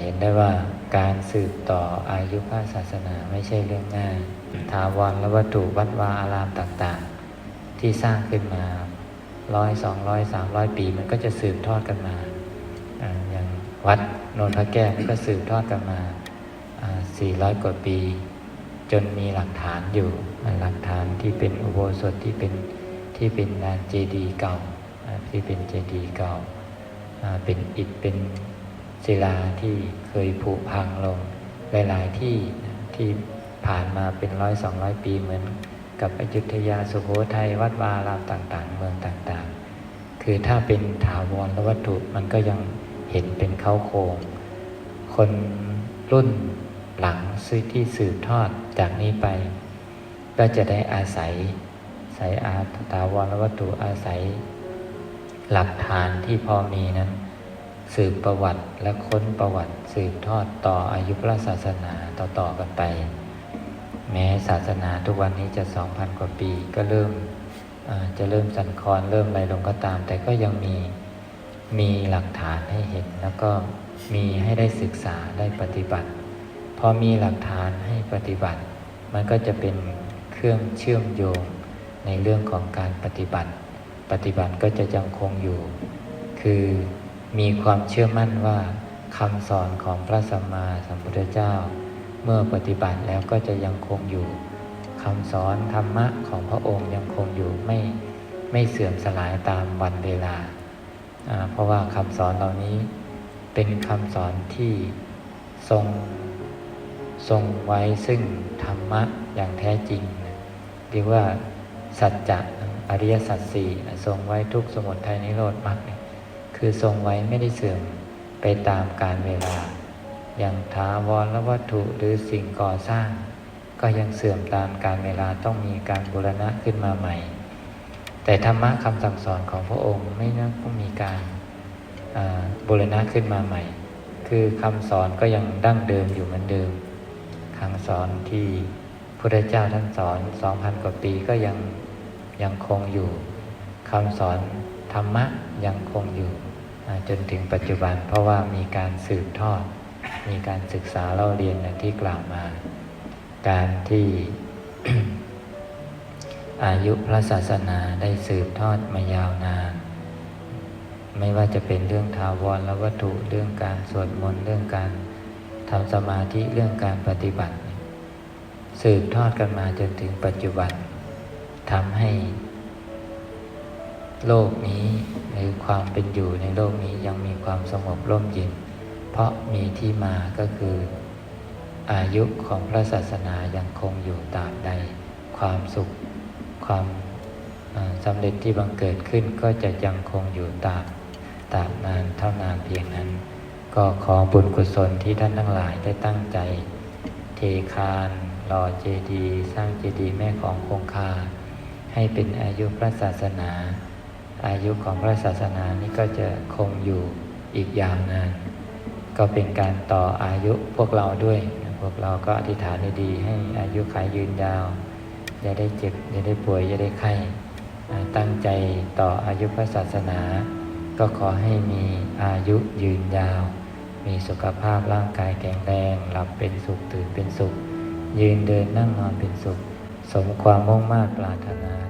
เห็นได้ว่าการสืบต่ออายุพระศาสนาไม่ใช่เรื่องง่ายถาวรและวัตถุวัดวาอารามต่างๆ ที่สร้างขึ้นมาร้อยสองร้อยสามร้อยปีมันก็จะสืบทอดกันมาอ่าอย่างวัดโนนพระแก้วนี่ก็สืบทอดกันมาสี่ร้อยกว่าปี จนมีหลักฐานอยู่อ่าหลักฐานที่เป็นอุโบสถที่เป็นที่เป็นลานเจดีย์เก่าอ่าที่เป็นเจดีย์เก่าอ่าเป็นอิฐเป็น ศิลาที่เคยผุพังลงหลาย ๆ ที่ที่ผ่านมาเป็นร้อยสองร้อยปีเหมือนกับอยุธยาสุโขทัยวัดวาอารามต่างๆ เมืองต่างๆ คือถ้าเป็นถาวรและวัตถุมันก็ยังเห็นเป็นเขาโครงคนรุ่นหลังซื้อที่สืบทอดจากนี้ไป ก็จะได้อาศัยสายอาถาวรและวัตถุอาศัย หลักฐานที่พอมีนั้น สืบประวัติและค้นประวัติ สืบทอดต่ออายุพระศาสนาต่อๆกันไป แม้ศาสนาทุกวันนี้จะสองพันกว่าปีก็เริ่มจะเริ่มสั่นคลอนเริ่มอะไรลงก็ตาม แต่ก็ยังมีมีหลักฐานให้เห็น แล้วก็มีให้ได้ศึกษาได้ปฏิบัติ พอมีหลักฐานให้ปฏิบัติ มันก็จะเป็นเครื่องเชื่อมโยงในเรื่องของการปฏิบัติ ปฏิบัติก็จะยังคงอยู่ คือ มีความเชื่อมั่นว่าคำสอนของพระสัมมาสัมพุทธเจ้า เมื่อปฏิบัติแล้วก็จะยังคงอยู่คำสอนธรรมะของพระองค์ยังคงอยู่ไม่ไม่เสื่อมสลายตามวันเวลา เพราะว่าคำสอนเหล่านี้เป็นคำสอนที่ทรงทรงไว้ซึ่งธรรมะอย่างแท้จริงเรียกว่าสัจจะอริยสัจสี่ทรงไว้ทุกสมุทัยนิโรธมรรคเนี่ย คือทรงไว้ไม่ได้เสื่อมไปตามกาลเวลา อย่างถาวรและวัตถุหรือสิ่งก่อสร้าง ก็ยังเสื่อมตามการเวลาต้องมีการบูรณะขึ้นมาใหม่ แต่ธรรมะคำสั่งสอนของพระองค์ไม่ต้องมีการบูรณะขึ้นมาใหม่ คือคำสอนก็ยังดั้งเดิมอยู่เหมือนเดิมคำสอนที่พระเจ้าท่านสอนสองพันกว่าปีก็ยังยังคงอยู่คำสอนธรรมะยังคงอยู่ จนถึงปัจจุบัน เพราะว่ามีการสืบทอด มีการศึกษาเล่าเรียนอย่างที่กล่าวมา การที่อายุพระศาสนาได้สืบทอดมายาวนาน ไม่ว่าจะเป็นเรื่องทาวรและวัตถุเรื่องการสวดมนต์เรื่องการทำสมาธิเรื่องการปฏิบัติ สืบทอดกันมาจนถึงปัจจุบันทำให้โลกนี้ ความเป็นอยู่ในโลกนี้ยังมีความสงบร่มเย็น เพราะมีที่มาก็คือ อายุของพระศาสนายังคงอยู่ตราบใด ความสุข ความสำเร็จที่บังเกิดขึ้นก็จะยังคงอยู่ตราบตราบนานเท่านานเพียงนั้น ก็ขอบุญกุศลที่ท่านทั้งหลายได้ตั้งใจ เทคานหล่อเจดี สร้างเจดีแม่ของคงคา ให้เป็นอายุพระศาสนา อายุของพระศาสนานี้ก็จะคงอยู่อีกยาวนาน ก็เป็นการต่ออายุพวกเราด้วย พวกเราก็อธิษฐานดีๆให้อายุขายยืนยาวอย่าได้เจ็บอย่าได้ป่วยอย่าได้ไข้อ่ตั้งใจต่ออายุพระศาสนา ก็ขอให้มีอายุยืนยาว มีสุขภาพร่างกายแข็งแรงหลับเป็นสุขตื่นเป็นสุข ยืนเดินนั่งนอนเป็นสุข สมความมุ่งมา่ปรารถนา